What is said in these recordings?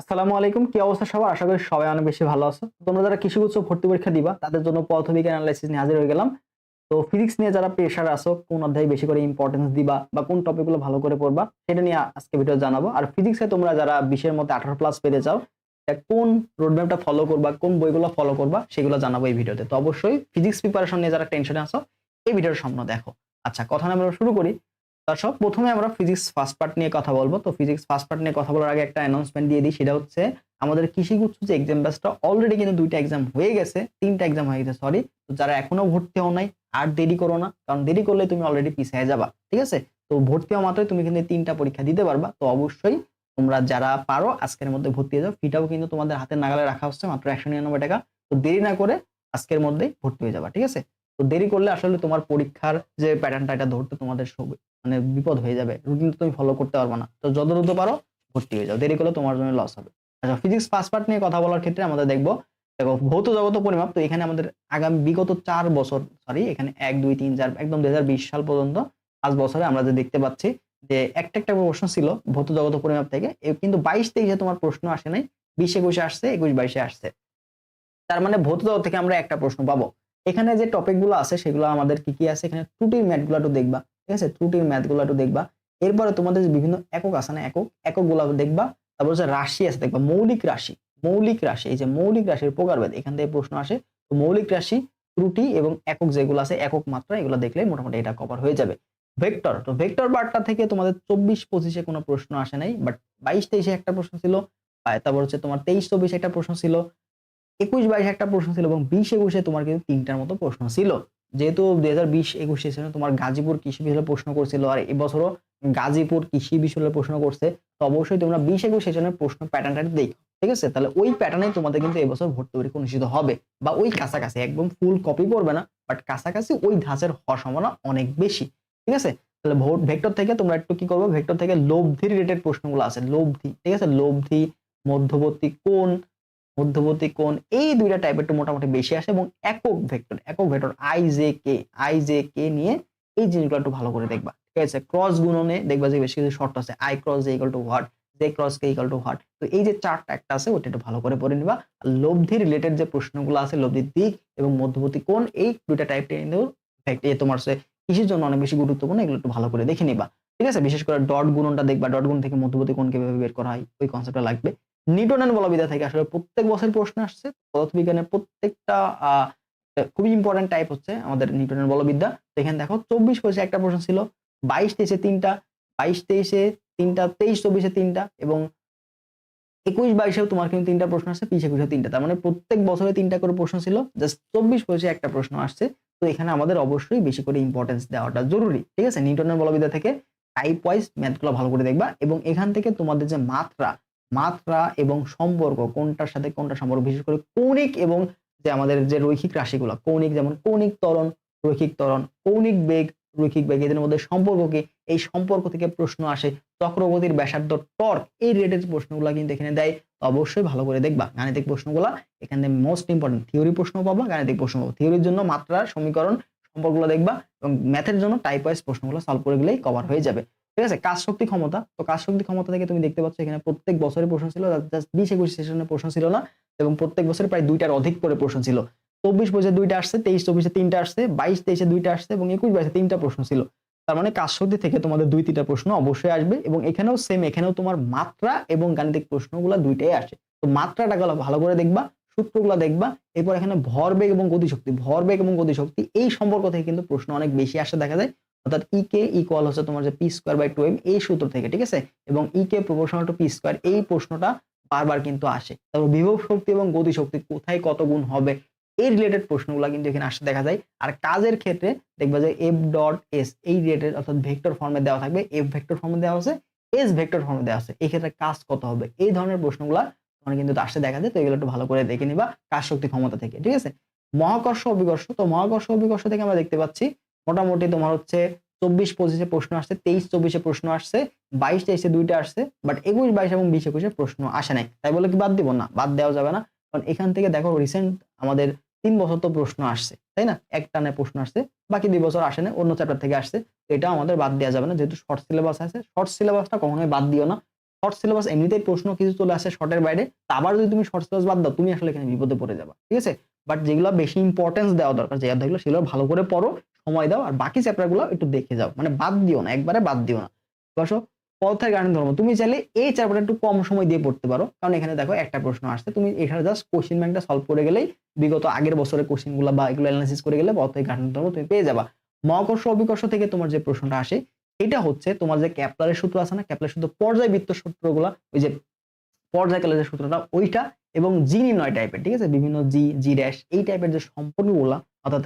আসসালামু আলাইকুম। কি অবস্থা সবার? আশা করি সবাই অনেক বেশি ভালো আছো। তোমরা যারা কৃষি উচ্চ ভর্তি পরীক্ষা দিবা, তাদের জন্য পদার্থবিক অ্যানালাইসিস নিয়ে হাজির হয়ে গেলাম। তো ফিজিক্স নিয়ে যারা প্রেশার আসো কোন অধ্যায়ে বেশি করে ইম্পর্টেন্স দিবা বা কোন টপিকগুলো ভালো করে পড়বা, সেটা নিয়ে আজকে ভিডিও জানাব। আর ফিজিক্সে তোমরা যারা বিশের মধ্যে আঠারো প্লাস পেতে চাও কোন রোডম্যাপটা ফলো করবা, কোন বইগুলো ফলো করবা, সেগুলো জানাব এই ভিডিওতে তো। অবশ্যই ফিজিক্স প্রিপারেশন নিয়ে যারা টেনশনে আসো এই ভিডিওর সামনে দেখো। আচ্ছা কথা আমরা শুরু করি। দর্শক, প্রথমে আমরা ফিজিক্স ফার্স্ট পার্ট নিয়ে কথা বলব। তো ফিজিক্স ফার্স্ট পার্ট নিয়ে কথা বলার আগে একটা অ্যানাউন্সমেন্ট দিয়ে দিই, সেটা হচ্ছে আমাদের কৃষিগুচ্ছ যে এক্সাম ব্যাচটা অলরেডি কিন্তু দুইটা এক্সাম হয়ে গেছে, তিনটা এক্সাম হয়ে গেছে সরি তো যারা এখনও ভর্তি হও নাই, আর দেরি করো না, কারণ দেরি করলে তুমি অলরেডি পিছিয়ে যাবা, ঠিক আছে? তো ভর্তি হওয়া মাত্রই তুমি কিন্তু তিনটা পরীক্ষা দিতে পারবা। তো অবশ্যই তোমরা যারা পারো, আজকের মধ্যে ভর্তি হয়ে যাও। ফিটাও কিন্তু তোমাদের হাতে নাগালে রাখা হচ্ছে, মাত্র একশো নিরানব্বই টাকা। তো দেরি না করে আজকের মধ্যেই ভর্তি হয়ে যাবা, ঠিক আছে? তো দেরি করলে আসলে তোমার পরীক্ষার যে প্যাটার্নটা এটা ধরতে তোমাদের মানে বিপদ হয়ে যাবে। রুটিন তুমি ফলো করতে পারবে না। তো যত দ্রুত পারো, ভর্তি হয়ে যাও। দেরি করলে তোমার জন্য লস হবে। আচ্ছা ফিজিক্স ফার্স্ট পার্ট নিয়ে কথা বলার ক্ষেত্রে আমাদের দেখব, দেখো, ভৌত জগত পরিমাপ, তো এখানে আমাদের আগামী বিগত চার বছর সরি এখানে এক, দুই, তিন, চার, একদম দুই হাজার বিশ সাল পর্যন্ত পাঁচ বছরে আমরা যে দেখতে পাচ্ছি যে একটা একটা প্রশ্ন ছিল ভৌত জগত পরিমাপ থেকে। কিন্তু বাইশ তেইশে তোমার প্রশ্ন আসে নাই, বিশ একুশে আসছে, একুশ বাইশে আসছে। তার মানে ভৌত জগৎ থেকে আমরা একটা প্রশ্ন পাবো। এখানে যে টপিকগুলো আছে, সেগুলো আমাদের কি কি আছে? এখানে ত্রুটির ম্যাথগুলো একটু দেখবা, ঠিক আছে? ত্রুটির ম্যাথগুলো একটু দেখবা। এরপরে তোমাদের যে বিভিন্ন একক আছে না, একক এককগুলো দেখবা। তারপর হচ্ছে রাশি আছে, দেখবা। মৌলিক রাশি মৌলিক রাশি, এই যে মৌলিক রাশির প্রকারভেদ, এখান থেকে প্রশ্ন আসে। তো মৌলিক রাশি, ত্রুটি এবং একক যেগুলো আছে, একক মাত্রা, এগুলো দেখলে মোটামুটি এটা কভার হয়ে যাবে। ভেক্টর, তো ভেক্টর পার্টটা থেকে তোমাদের চব্বিশ পঁচিশে কোনো প্রশ্ন আসে নাই বাট বাইশ তেইশে একটা প্রশ্ন ছিল তারপর হচ্ছে তোমার তেইশ চব্বিশে একটা প্রশ্ন ছিল। একুশ বাইশে একটা প্রশ্ন ছিল এবং বিশ একুশে তোমার কিন্তু তিনটার মতো প্রশ্ন ছিল। যেহেতু দুই হাজার বিশ একুশে সেশনে তোমার গাজীপুর কৃষি বিষয়ে প্রশ্ন করছিল আর এবছরও গাজীপুর কৃষি বিষয়ে প্রশ্ন করছে, তো অবশ্যই তোমরা বিশ একুশ সেশনের প্রশ্ন প্যাটার্নটা দেখো, ঠিক আছে? তাহলে ওই প্যাটার্নে তোমাদের কিন্তু এবছর ভর্তি পরীক্ষা অনুষ্ঠিত হবে বা ওই কাছাকাছি, একদম ফুল কপি পড়বে না বাট কাছাকাছি ওই ধাঁচের হওয়ার সম্ভাবনা অনেক বেশি, ঠিক আছে? তাহলে ভোট ভেক্টর থেকে তোমরা একটু কি করবে? ভেক্টর থেকে লব্ধি রিলেটেড প্রশ্নগুলো আছে, লব্ধি, ঠিক আছে? লব্ধি, মধ্যবর্তী কোণ মধ্যবর্তী কোণ এই দুইটা টাইপ একটু মোটামুটি বেশি আসে এবং একক ভেক্টর একক vector I J K I J K নিয়ে এই জিনিসগুলো একটু ভালো করে দেখবা। ঠিক আছে? ক্রস গুণনে দেখবা যে বেশি কিছু শর্ট আছে। I cross J equal to what J cross K equal to what তো এই যে চারটা একটা আছে, ওটা একটু ভালো করে পড়ে নিবা। লব্ধি রিলেটেড যে প্রশ্নগুলো আছে, লব্ধির দিক এবং মধ্যবর্তী কোণ, এই দুইটা টাইপ কিন্তু তোমার সে কৃষির জন্য অনেক বেশি গুরুত্বপূর্ণ, এগুলো একটু ভালো করে দেখে নিবা। ঠিক আছে? বিশেষ করে ডট গুণনটা দেখবা। ডট গুণ থেকে মধ্যবর্তী কোণ কীভাবে বের করা হয়? ওই কনসেপ্টটা লাগবে। নিউটনের বলবিদ্যা থেকে। আসলে প্রত্যেক বছর প্রশ্ন আসছে, পদার্থবিজ্ঞানের প্রত্যেকটা খুবই ইম্পর্টেন্ট টাইপ হচ্ছে আমাদের নিউটনের বলবিদ্যা এখানে দেখো, চব্বিশ পঁচিশে একটা প্রশ্ন ছিল, বাইশ তেইশে তিনটা, বাইশ তেইশে তিনটা, তেইশ চব্বিশে তিনটা এবং একুশ বাইশেও তোমার কিন্তু তিনটা প্রশ্ন আসছে বিশ একুশে তিনটা। তার মানে প্রত্যেক বছরে তিনটা করে প্রশ্ন ছিল জাস্ট চব্বিশ পঁচিশে একটা প্রশ্ন আসছে। তো এখানে আমাদের অবশ্যই বেশি করে ইম্পর্টেন্স দেওয়াটা জরুরি, ঠিক আছে? নিউটনের বলবিদ্যা থেকে টাইপ ওয়াইজ ম্যাথগুলো ভালো করে দেখবা এবং এখান থেকে তোমাদের যে মাত্রা মাত্রা এবং সম্পর্ক কোনটার সাথে কোনটা সম্পর্ক, বিশেষ করে কৌণিক এবং যে আমাদের যে রৈখিক রাশিগুলো, কৌণিক যেমন কৌণিক ত্বরণ, রৈখিক ত্বরণ, কৌণিক বেগ, রৈখিক বেগ, এদের মধ্যে সম্পর্ক কি এই সম্পর্ক থেকে প্রশ্ন আসে, চক্রগতির ব্যাসার্ধ, টর্ক, এই রিলেটেড প্রশ্নগুলো কিন্তু এখানে দেয় অবশ্যই ভালো করে দেখবা। গাণিতিক প্রশ্নগুলো এখানে মোস্ট ইম্পর্টেন্ট থিওরি প্রশ্ন পাবা, গাণিতিক প্রশ্ন পাবো। থিওরির জন্য মাত্রা, সমীকরণ, সম্পর্কগুলো দেখবা এবং ম্যাথের জন্য টাইপ ওয়াইজ প্রশ্নগুলো সলভ করে গেলেই কভার হয়ে যাবে। ঠিক আছে? কাজ শক্তি ক্ষমতা। তো কাজ শক্তি ক্ষমতা থেকে তুমি দেখতে পাচ্ছ এখানে প্রত্যেক বছরের প্রশ্ন ছিল বিশ একুশ সেশনের প্রশ্ন ছিল না, এবং প্রত্যেক বছর প্রায় দুইটার অধিক করে প্রশ্ন ছিল। চব্বিশ পঁচিশে দুইটা আসছে, তেইশ চব্বিশে তিনটা আসছে, বাইশ তেইশে দুইটা আসছে, এবং একুশ বাইশে তিনটা প্রশ্ন ছিল। তার মানে কাজ শক্তি থেকে তোমাদের দুই তিনটা প্রশ্ন অবশ্যই আসবে, এবং এখানেও সেম এখানেও তোমার মাত্রা এবং গাণিতিক প্রশ্নগুলো দুইটাই আসে। তো মাত্রাটা ভালো করে দেখবা, সূত্রগুলো দেখবা, এরপর এখানে ভরবেগ এবং গতিশক্তি, ভরবেগ এবং গতিশক্তি এই সম্পর্ক থেকে কিন্তু প্রশ্ন অনেক বেশি আসে দেখা যায়। অর্থাৎ ই কে ইকুয়াল হচ্ছে তোমার যে P square by two M এই সূত্র থেকে, ঠিক আছে? এবং E K proportional to P square এই প্রশ্নটা বারবার কিন্তু আসে। তারপর বিভব শক্তি এবং গতিশক্তি কোথায় কত গুণ হবে? এই রিলেটেড প্রশ্নগুলো কিন্তু এখানে আসতে দেখা যায়। আর কাজের ক্ষেত্রে দেখবা যে এফ ডট এস এই রিলেটেড অর্থাৎ ভেক্টর ফর্মে দেওয়া থাকবে। এফ ভেক্টর ফর্মে দেওয়া আছে এস ভেক্টর ফর্মে দেওয়া আছে। এই ক্ষেত্রে কাজ কত হবে? এই ধরনের প্রশ্নগুলো তোমার কিন্তু আসতে দেখা যায়। তো এগুলো একটু ভালো করে দেখে নিবা কাজ শক্তি ক্ষমতা থেকে, ঠিক আছে? মহাকর্ষ অভিকর্ষ, তো মহাকর্ষ অভিকর্ষ থেকে আমরা দেখতে পাচ্ছি মোটামুটি তোমার হচ্ছে চব্বিশ পঁচিশে প্রশ্ন আসছে, তেইশ চব্বিশে প্রশ্ন আসছে, বাইশ তেইশে দুইটা আসছে বাট একুশ, বাইশ এবং বিশ একুশে প্রশ্ন আসে নাই। তাই বলে কি বাদ দিব? না, বাদ দেওয়া যাবে না। কারণ এখান থেকে দেখো রিসেন্ট আমাদের তিন বছর তো প্রশ্ন আসছে, তাই না? এক টানে প্রশ্ন আসছে, বাকি দুই বছর আসে না অন্য চ্যাপ্টার থেকে আসছে। এটা আমাদের বাদ দেওয়া যাবে না, যেহেতু শর্ট সিলেবাস আছে। শর্ট সিলেবাসটা কখনোই বাদ দিও না। শর্ট সিলেবাস এমনিতেই প্রশ্ন কিছু চলে আসে শর্টের বাইরে আবার যদি তুমি শর্ট সিলেবাস বাদ দাও, তুমি আসলে এখানে বিপদে পড়ে যাবা, ঠিক আছে? বাট যেগুলো বেশি ইম্পর্টেন্স দেওয়া দরকার, যে অধ্যায়গুলো, সেগুলো ভালো করে পড়ো, সময় দাও, আর বাকি চ্যাপ্টারগুলো একটু দেখে যাও। মানে বাদ দিও না, একবারে বাদ দিও না। বসো পথের গার্ডেন ধর্ম। তুমি চাইলে এই চ্যাপ্টারটা একটু কম সময় দিয়ে পড়তে পারো। কারণ এখানে দেখো একটা প্রশ্ন আসছে, তুমি এখানে জাস্ট কোশ্চেন ব্যাংকটা সলভ করে গেলেই বিগত আগের বছরের কোশ্চেনগুলো বা এগুলো অ্যানালাইসিস করে গেলে পথের গার্ডেন ধর্ম তুমি পেয়ে যাবা। মহাকর্ষ অবিকর্ষ থেকে তোমার যে প্রশ্নটা আসে, এটা হচ্ছে তোমার যে ক্যাপলারের সূত্র আছে না ক্যাপলার সূত্র পর্যায়বৃত্ত সূত্রগুলা, ওই যে পর্যায়কালের যে সূত্রটা, ওইটা এবং জি নির্ণয় টাইপের ঠিক আছে? বিভিন্ন জি জি ড্যাশ এই টাইপের যে সম্পর্কগুলা অর্থাৎ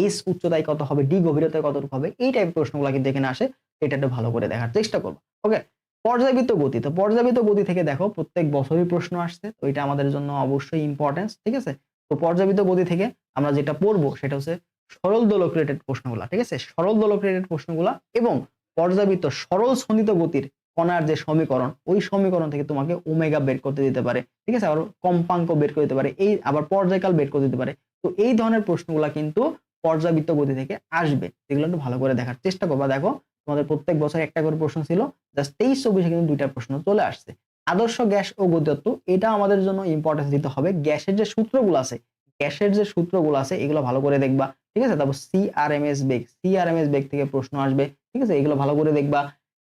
এইচ উচ্চতায় কত হবে ডি গভীরতায় কতটুকু হবে, এই টাইপের প্রশ্নগুলো কিন্তু এখানে আসে, এটা একটু ভালো করে দেখার চেষ্টা করব। ওকে পর্যায়বৃত্ত গতি, তো পর্যায়বৃত্ত গতি থেকে দেখো, প্রত্যেক বছরই প্রশ্ন আসছে, তো এটা আমাদের জন্য অবশ্যই ইম্পর্টেন্স ঠিক আছে? তো পর্যাবৃত্ত গতি থেকে আমরা যেটা পড়ব, সেটা হচ্ছে সরল দোলক রিলেটেড প্রশ্নগুলা, ঠিক আছে? সরল দোলক রিলেটেড প্রশ্নগুলা এবং পর্যাবৃত্ত সরল সন্নিত গতির কণার যে সমীকরণ, ওই সমীকরণ থেকে তোমাকে ওমেগা বের করতে দিতে পারে। ঠিক আছে? আবার কম্পাঙ্ক বের করে দিতে পারে। এই আবার পর্যায়কাল বের করে দিতে পারে। তো এই ধরনের প্রশ্নগুলা কিন্তু পর্যাবৃত্ত গতি থেকে আসবে। এগুলো একটু ভালো করে দেখার চেষ্টা করবা। দেখো, তোমাদের প্রত্যেক বছর একটা করে প্রশ্ন ছিল। জাস্ট তেইশ চব্বিশে কিন্তু দুইটা প্রশ্ন চলে আসছে। আদর্শ গ্যাস ও গতিতত্ত্ব এটা আমাদের জন্য ইম্পর্টেন্স দিতে হবে। গ্যাসের যে সূত্রগুলো আছে, গ্যাসের যে সূত্রগুলো আছে, এগুলো ভালো করে দেখবা। ঠিক আছে? তারপর সিআরএমএস বেগ সিআরএমএস বেগ থেকে প্রশ্ন আসবে। ঠিক আছে? এগুলো ভালো করে দেখবা।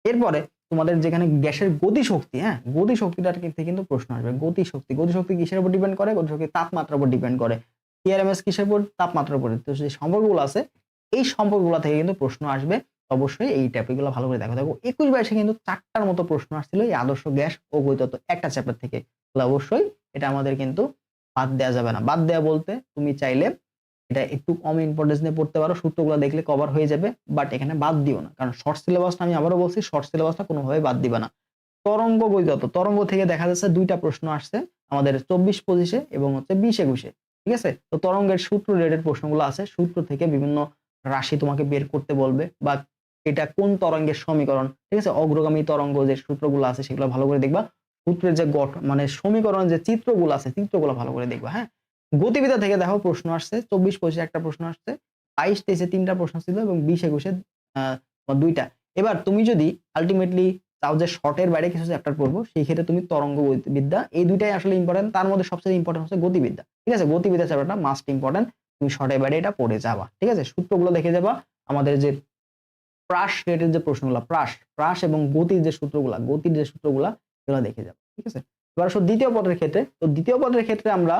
এরপরে তোমাদের যেখানে গ্যাসের গতি শক্তি হ্যাঁ গতি শক্তিটার থেকে কিন্তু প্রশ্ন আসবে। গতি শক্তি গতি শক্তি কিসের উপর ডিপেন্ড করে? গতি শক্তি তাপমাত্রার উপর ডিপেন্ড করে। সিআরএমএস কিসের উপর? তাপমাত্রার উপর। তো যে সম্পর্কগুলো আছে, এই সম্পর্কগুলো থেকে কিন্তু প্রশ্ন আসবে। অবশ্যই এই টপিকগুলো ভালো করে দেখো। দেখো, একুশ বাইশে কিন্তু চারটার মতো প্রশ্ন আসছিল এই আদর্শ গ্যাস ও গতিতত্ত্ব একটা চ্যাপ্টার থেকে। তাহলে অবশ্যই এটা আমাদের কিন্তু বাদ দেওয়া যাবে না। বাদ দেওয়া বলতে তুমি চাইলে এটা একটু কম ইম্পর্টেন্স নিয়ে পড়তে পারো। সূত্রগুলো দেখলে কভার হয়ে যাবে বাট এখানে বাদ দিও না। কারণ শর্ট সিলেবাসটা আমি আবারও বলছি শর্ট সিলেবাসটা কোনোভাবে বাদ দিবে না। তরঙ্গ গতিতত্ত্ব তরঙ্গ থেকে দেখা যাচ্ছে দুইটা প্রশ্ন আসছে, আমাদের চব্বিশ পঁচিশে এবং হচ্ছে বিশ একুশে, ঠিক আছে? তো তরঙ্গের সূত্র রিলেটেড প্রশ্নগুলো আছে, সূত্র থেকে বিভিন্ন রাশি তোমাকে বের করতে বলবে, বা এটা কোন তরঙ্গের সমীকরণ, ঠিক আছে? অগ্রগামী তরঙ্গ যে সূত্রগুলো আছে, সেগুলো ভালো করে দেখবা। সূত্রের যে গঠ মানে সমীকরণ যে চিত্রগুলো আছে, চিত্রগুলো ভালো করে দেখবা হ্যাঁ? গতিবিদ্যা থেকে দেখো প্রশ্ন আসছে, চব্বিশ পঁচিশে একটা প্রশ্ন আসছে, বাইশ, তেইশে তিনটা প্রশ্ন ছিল এবং বিশ, একুশে দুইটা। এবার তুমি যদি আলটিমেটলি চাও যে শর্টের বাইরে কিছু চ্যাপ্টার পড়ব, সেই ক্ষেত্রে তুমি তরঙ্গ বিদ্যা এই দুইটাই আসলে ইম্পর্টেন্ট তার মধ্যে সবচেয়ে ইম্পর্টেন্ট হচ্ছে গতিবিদ্যা। ঠিক আছে? গতিবিদ্যা চ্যাপ্টারটা মাস্ট ইম্পর্টেন্ট তুমি শর্টের বাইরে এটা পড়ে যাবা। ঠিক আছে? সূত্রগুলো দেখে যাবা, আমাদের যে প্রাস রেটের যে প্রশ্নগুলো প্রাস প্রাস এবং গতির যে সূত্রগুলা, গতির যে সূত্রগুলা, এগুলো দেখে যাব। ঠিক আছে? এবার দ্বিতীয় পদের ক্ষেত্রে, তো দ্বিতীয় পদের ক্ষেত্রে আমরা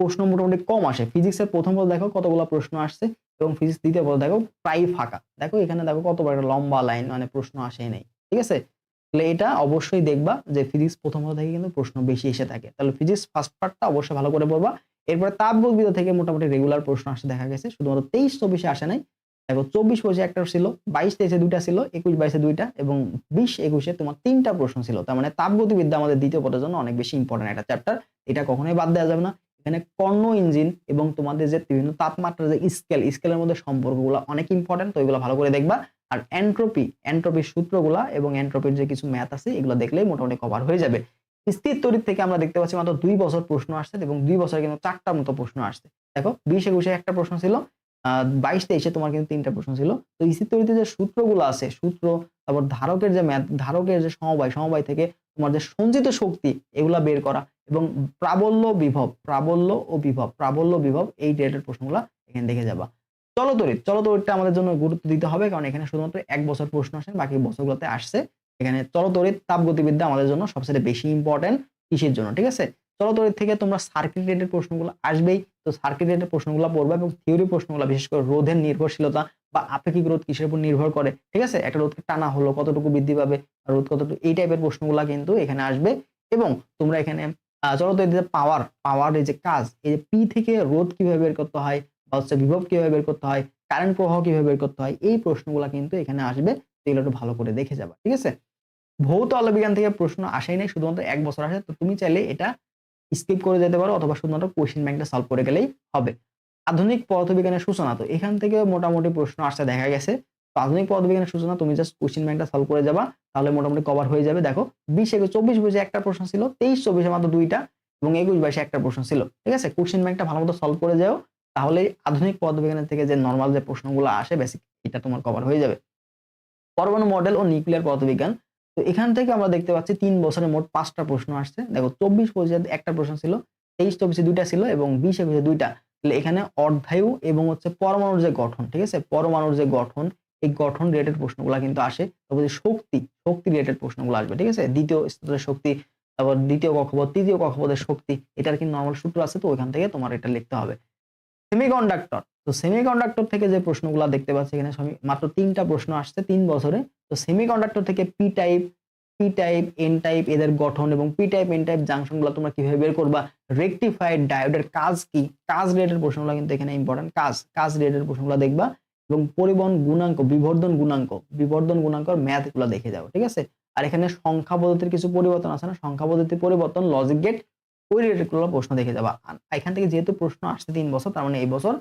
প্রশ্ন মোটামুটি কম আসে। ফিজিক্সের প্রথম পদ দেখো কতগুলো প্রশ্ন আসছে এবং ফিজিক্স দ্বিতীয় পদ দেখো প্রায় ফাঁকা। দেখো এখানে দেখো কত বড় একটা লম্বা লাইন মানে প্রশ্ন আসেই নেই। ঠিক আছে? তাহলে এটা অবশ্যই দেখবা যে ফিজিক্স প্রথম পদ থেকে কিন্তু প্রশ্ন বেশি এসে থাকে। তাহলে ফিজিক্স ফার্স্ট পার্টটা অবশ্যই ভালো করে পড়বা। এরপরে তাপবিদ্যা থেকে মোটামুটি রেগুলার প্রশ্ন আসে দেখা গেছে। শুধুমাত্র তেইশ চব্বিশে আসে নাই। দেখো চব্বিশ পঁচিশে একটা ছিল, বাইশ তেইশে দুইটা ছিল, একুশ বাইশে দুইটা এবং বিশ একুশে তোমার তিনটা প্রশ্ন ছিল। তার মানে তাপগতিবিদ্যা আমাদের দ্বিতীয় পদের জন্য অনেক বেশি ইম্পর্টেন্ট একটা চ্যাপ্টার এটা কখনোই বাদ দেওয়া যাবে না। এখানে কর্ণ ইঞ্জিন এবং তোমাদের যে বিভিন্ন তাপমাত্রা যে স্কেল, স্কেলের মধ্যে সম্পর্কগুলো অনেক ইম্পর্টেন্ট তো এগুলো ভালো করে দেখবা। আর এন্ট্রপি এন্ট্রপির সূত্রগুলা এবং এন্ট্রপির যে কিছু ম্যাথ আছে, এগুলো দেখলেই মোটামুটি কভার হয়ে যাবে। স্থির তড়িৎ থেকে আমরা দেখতে পাচ্ছি মাত্র দুই বছর প্রশ্ন আসছে এবং দুই বছর কিন্তু চারটার মতো প্রশ্ন আসছে। দেখো, বিশ একুশে একটা প্রশ্ন ছিল বাইশ তেইশে তোমার কিন্তু তিনটা প্রশ্ন ছিল। তো স্থির তড়িতে যে সূত্রগুলো আছে, সূত্র, তারপর ধারকের যে ম্যাথ ধারকের যে সমবায় সমবায় থেকে তোমার যে সঞ্চিত শক্তি, এগুলা বের করা। এবং প্রাবল্য বিভব, প্রাবল্য ও বিভব, প্রাবল্য বিভব এই রিলেটেড প্রশ্নগুলো এখানে দেখে যাবা। চলতরিৎ চলতরিৎটা আমাদের জন্য গুরুত্ব দিতে হবে কারণ এখানে শুধুমাত্র এক বছর প্রশ্ন আসে বাকি বছরগুলোতে আসছে। এখানে চলতরিৎ তাপগতিবিদ্যা আমাদের জন্য সবচেয়ে বেশি ইম্পর্টেন্ট কিসের জন্য, ঠিক আছে? চলতরিৎ থেকে তোমরা সার্কিট রিলেটেড প্রশ্নগুলো আসবেই। তো সার্কিট রিলেটেড প্রশ্নগুলো পড়বে এবং থিওরি প্রশ্নগুলো, বিশেষ করে রোধের নির্ভরশীলতা বা আপেক্ষিক রোধ কিসের উপর নির্ভর করে, ঠিক আছে? একটা রোধকে টানা হলো, কতটুকু বৃদ্ধি পাবে, রোধ কতটুকু, এই টাইপের প্রশ্নগুলো কিন্তু এখানে আসবে। এবং তোমরা এখানে চলতরিৎ যে পাওয়ার পাওয়ার এই যে কাজ, এই যে পি থেকে রোধ কীভাবে বের করতে হয় বা হচ্ছে বিভব কীভাবে বের করতে হয় কারেন্ট প্রবাহ কীভাবে বের করতে হয়, এই প্রশ্নগুলো কিন্তু এখানে আসবে। এগুলো একটু ভালো করে দেখে যাবা, ঠিক আছে? ভৌত আলোবিজ্ঞান থেকে প্রশ্ন আসেই নাই, শুধুমাত্র এক বছর আসে, তো তুমি চাইলে এটা স্কিপ করে যেতে পারো অথবা শুধুমাত্র কোশ্চেন ব্যাংকটা সলভ করে গেলেই হবে। আধুনিক পদার্থবিজ্ঞানের সূচনা, তো এখান থেকে মোটামুটি প্রশ্ন আসতে দেখা গেছে। তো আধুনিক পদার্থবিজ্ঞানের সূচনা, তুমি জাস্ট কোশ্চেন ব্যাংকটা সলভ করে যাবা, তাহলে মোটামুটি কভার হয়ে যাবে। দেখো, বিশ, একুশ, চব্বিশ বছর একটা প্রশ্ন ছিল, তেইশ, চব্বিশে মাত্র দুইটা, এবং একুশ, বাইশে একটা প্রশ্ন ছিল। ঠিক আছে? কোশ্চেন ব্যাংকটা ভালো মতো সলভ করে যাও, তাহলে আধুনিক পদার্থবিজ্ঞানের থেকে যে নর্মাল যে প্রশ্নগুলো আসে বেসিক এটা তোমার কভার হয়ে যাবে। পরমাণু মডেল ও নিউক্লিয়ার পদার্থবিজ্ঞান। তো এখান থেকে আমরা দেখতে পাচ্ছি, তিন বছরে মোট পাঁচটা প্রশ্ন আসছে। দেখো, চব্বিশ, পঁচিশে একটা প্রশ্ন ছিল, তেইশ, চব্বিশে দুইটা ছিল, এবং বিশ, একুশে দুইটা। তাহলে এখানে অর্ধায়ু এবং হচ্ছে পরমাণুর যে গঠন, ঠিক আছে? পরমাণুর যে গঠন এই গঠন রিলেটেড প্রশ্নগুলো কিন্তু আসে। তারপর শক্তি শক্তি রিলেটেড প্রশ্নগুলো আসবে, ঠিক আছে? দ্বিতীয় স্তরের শক্তি, তারপর দ্বিতীয় কক্ষপথ, তৃতীয় কক্ষপথের শক্তি, এটার কিন্তু নর্মাল সূত্র আছে তো, ওইখান থেকে তোমার এটা লিখতে হবে। সেমিকন্ডাক্টর তো সেমিকন্ডাক্টর থেকে যে প্রশ্নগুলো দেখতে পাচ্ছি এখানে মাত্র তিনটা প্রশ্ন আসছে তিন বছরে। তো সেমিকন্ডাক্টর থেকে P type P type N type এদের গঠন এবং পি টাইপ এন টাইপ জাংশনগুলো তোমরা কীভাবে বের করবা রেকটিফাইড ডায়োডের কাজ কি, কাজ রিলেটেড প্রশ্নগুলো কিন্তু এখানে ইম্পর্টেন্ট কাজ কাজ রিলেটেড প্রশ্নগুলো দেখবা। এবং পরিবহন গুণাঙ্ক, বিবর্ধন গুণাঙ্ক, বিবর্ধন গুণাঙ্কর ম্যাথগুলো দেখে যাও ঠিক আছে? আর এখানে সংখ্যা পদ্ধতির কিছু পরিবর্তন আছে না? সংখ্যা পদ্ধতির পরিবর্তন লজিক গেট ওই রিলেটেডগুলো প্রশ্ন দেখে যাবা। এখান থেকে যেহেতু প্রশ্ন আসছে তিন বছর, তার মানে এই বছর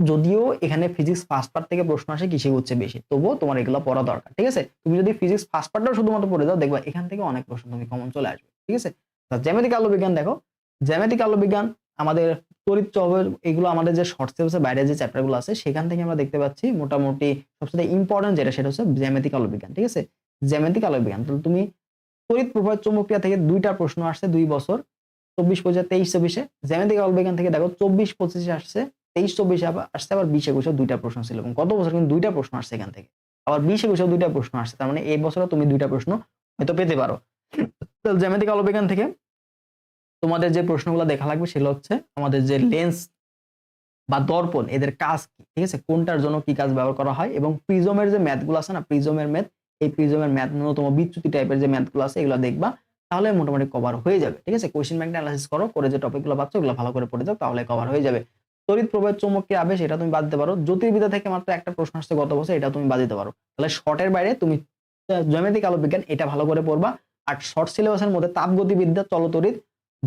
যদিও এখানে ফিজিক্স ফার্স্ট পার্ট থেকে প্রশ্ন আসে কৃষি হচ্ছে বেশি, তবুও তোমার এগুলো পড়া দরকার, ঠিক আছে? তুমি যদি ফিজিক্স ফার্স্ট পার্টটাও শুধুমাত্র পড়ে যাও, দেখবা এখান থেকে অনেক প্রশ্ন তুমি কমন চলে আসবে, ঠিক আছে? জ্যামিতিক আলো বিজ্ঞান দেখো, জ্যামিতিক আলো বিজ্ঞান আমাদের তড়িৎ এগুলো আমাদের যে শর্ট সিলেবাসের বাইরে যে চ্যাপ্টারগুলো আছে, সেখান থেকে আমরা দেখতে পাচ্ছি মোটামুটি সবচেয়ে ইম্পর্টেন্ট যেটা, সেটা হচ্ছে জ্যামিতিক আলো বিজ্ঞান ঠিক আছে? জ্যামিতিক আলো বিজ্ঞান তাহলে তুমি তড়িৎ প্রবাহ চৌম্বকীয় থেকে দুইটা প্রশ্ন আসছে দুই বছর, চব্বিশ পঁচিশে, তেইশ চব্বিশে। জ্যামিতিক আলো বিজ্ঞান থেকে দেখো চব্বিশ পঁচিশে আসছে, তেইশ চব্বিশে আবার আসছে, আবার বিশ একুশে দুইটা প্রশ্ন ছিল। এবং গত বছর কিন্তু দুইটা প্রশ্ন আসছে এখান থেকে। আবার বিশ একুশে দুইটা প্রশ্ন আসছে। তার মানে এই বছরও তুমি দুইটা প্রশ্ন হয়তো পেতে পারো। জ্যামিতিক আলো বিজ্ঞান থেকে তোমাদের যে প্রশ্নগুলো দেখা লাগবে সেগুলো হচ্ছে আমাদের যে লেন্স বা দর্পণ, এদের কাজ কি? ঠিক আছে? কোনটার জন্য কি কাজ ব্যবহার করা হয়? এবং প্রিজমের যে ম্যাথগুলো আছে না প্রিজমের ম্যাথ এই প্রিজমের ম্যাথ ন্যূনতম বিচ্যুতি টাইপের যে ম্যাথগুলো আছে, এগুলো দেখবা, তাহলে মোটামুটি কভার হয়ে যাবে। ঠিক আছে? কোয়েশ্চেন ব্যাংকটা অ্যানালাইসিস করো, করে যে টপিকগুলো পাচ্ছ, ওগুলো ভালো করে পড়ে যাও, তাহলে কভার হয়ে যাবে। তড়িৎ প্রবাহের চৌম্বকীয় আবেশ? এটা তুমি বাদ দিতে পারো। জ্যোতির্বিদ্যা থেকে মাত্র একটা প্রশ্ন আসছে গত বছর, এটা তুমি বাদ দিতে পারো। তাহলে শর্টের বাইরে তুমি জ্যামিতিক আলো বিজ্ঞান, এটা ভালো করে পড়বা। আর শর্ট সিলেবাসের মধ্যে তাপগতিবিদ্যা চলতরিৎ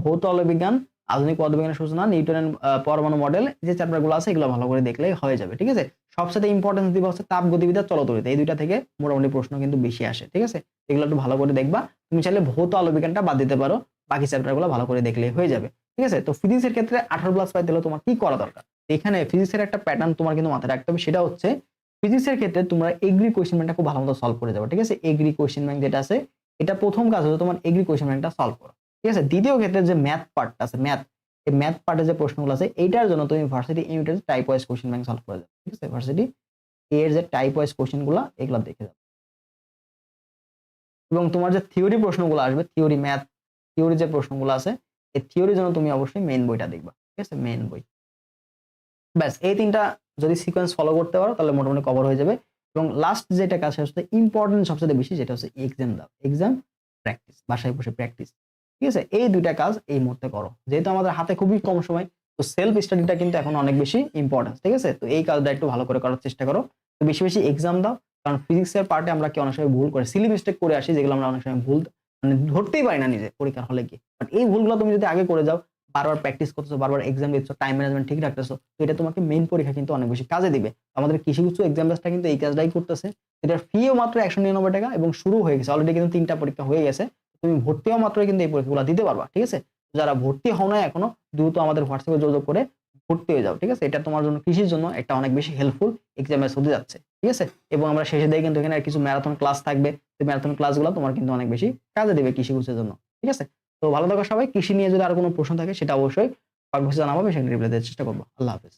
ভৌত বিজ্ঞান আধুনিক পদার্থবিজ্ঞানের সূচনা, নিউটনের পরমাণু মডেল যে চ্যাপ্টারগুলো আছে এগুলো ভালো করে দেখলেই হয়ে যাবে, ঠিক আছে? সবসাথে ইম্পর্টেন্স দিবা হচ্ছে তাপ গতিবিদ্যা চলতরিৎ এই দুইটা থেকে মোটামুটি প্রশ্ন কিন্তু বেশি আসে, ঠিক আছে? এগুলো একটু ভালো করে দেখবা, তুমি চাইলে ভৌত বিজ্ঞানটা বাদ দিতে পারো, বাকি চ্যাপ্টারগুলো ভালো করে দেখলেই হয়ে যাবে, ঠিক আছে? তো ফিজিক্সের ক্ষেত্রে আঠারো প্লাস পাই দিলে তোমার কি করা দরকার? এখানে ফিজিক্সের একটা প্যাটার্ন তোমার কিন্তু মাথায় রাখতে হবে, সেটা হচ্ছে ফিজিক্সের ক্ষেত্রে তোমরা এগ্রি কোয়েশ্চেন ব্যাংকটা খুব ভালো মতো সলভ করে যাবে, ঠিক আছে? এগ্রি কোয়েশ্চেন ব্যাংক যেটা আছে, এটা প্রথম কাজ হচ্ছে তোমার এগ্রি কোয়েশ্চেন ব্যাংকটা সলভ করো। ঠিক আছে? দ্বিতীয় ক্ষেত্রে যে ম্যাথ পার্টটা আছে ম্যাথ এই ম্যাথ পার্টে যে প্রশ্নগুলো আছে, এইটার জন্য তুমি ভার্সিটি ইউনিটের type wise question bank solve করে যাবে ঠিক আছে? ভার্সিটি এর যে টাইপ ওয়াইজ কোশ্চেনগুলো এগুলো দেখে যাবে। এবং তোমার যে থিওরি প্রশ্নগুলো আসবে থিওরি ম্যাথ থিওরি যে প্রশ্নগুলো আছে, এই থিওরির জন্য তুমি অবশ্যই মেইন বইটা দেখবা, ঠিক আছে? মেইন বই। ব্যাস, এই তিনটা যদি সিকোয়েন্স ফলো করতে পারো, তাহলে মোটামুটি কভার হয়ে যাবে। এবং লাস্ট যেটা কাজ হচ্ছে ইম্পর্টেন্ট সবচেয়ে বেশি যেটা হচ্ছে এক্সাম দাও। এক্সাম প্র্যাকটিস বাসায় বসে প্র্যাকটিস ঠিক আছে? এই দুইটা কাজ এই মুহূর্তে করো। যেহেতু আমাদের হাতে খুবই কম সময়, তো সেলফ স্টাডিটা কিন্তু এখন অনেক বেশি ইম্পর্টেন্স ঠিক আছে? তো এই কাজটা একটু ভালো করে করার চেষ্টা করো। তো বেশি বেশি এক্সাম দাও, কারণ ফিজিক্সের পার্টে আমরা কি অনেক সময় ভুল করি সিলি মিস্টেক করে আসি, যেগুলো আমরা অনেক সময় ভুল মানে ধরতেই পারি না নিজে পরীক্ষার হলে গিয়ে। বাট এই ভুলগুলো তুমি যদি আগে করে যাও, বারবার প্র্যাকটিস করতেছো, বারবার এক্সাম দিচ্ছ টাইম ম্যানেজমেন্ট ঠিক রাখতেছো, তো এটা তোমাকে মেইন পরীক্ষা কিন্তু অনেক বেশি কাজে দিবে। আমাদের কৃষি উচ্চ এক্সাম ব্যাচটা কিন্তু এই কাজটাই করতেছে। এটার ফিও মাত্র একশো নিরানব্বই টাকা এবং শুরু হয়ে গেছে। অলরেডি কিন্তু তিনটা পরীক্ষা হয়ে গেছে। তুমি ভর্তি হওয়া মাত্র কিন্তু এই পরীক্ষাগুলো দিতে পারবা, ঠিক আছে? যারা ভর্তি হও না এখনও, দ্রুত আমাদের হোয়াটসঅ্যাপে যোগাযোগ করে ভর্তি হয়ে যাও, ঠিক আছে? এটা তোমার জন্য, কৃষির জন্য একটা অনেক বেশি হেল্পফুল এক্সামে হতে যাচ্ছে, ঠিক আছে? এবং আমরা শেষে দিয়ে কিন্তু এখানে কিছু ম্যারাথন ক্লাস থাকবে ম্যারাথন ক্লাসগুলো তোমার কিন্তু অনেক বেশি কাজে দেবে কৃষি কোর্সের জন্য, ঠিক আছে? তো ভালো থাকো সবাই, কৃষি নিয়ে যদি আর কোনো প্রশ্ন থাকে সেটা অবশ্যই বছর জানাব সেখানে রিপ্লাই দেওয়ার চেষ্টা করব। আল্লাহ হাফেজ।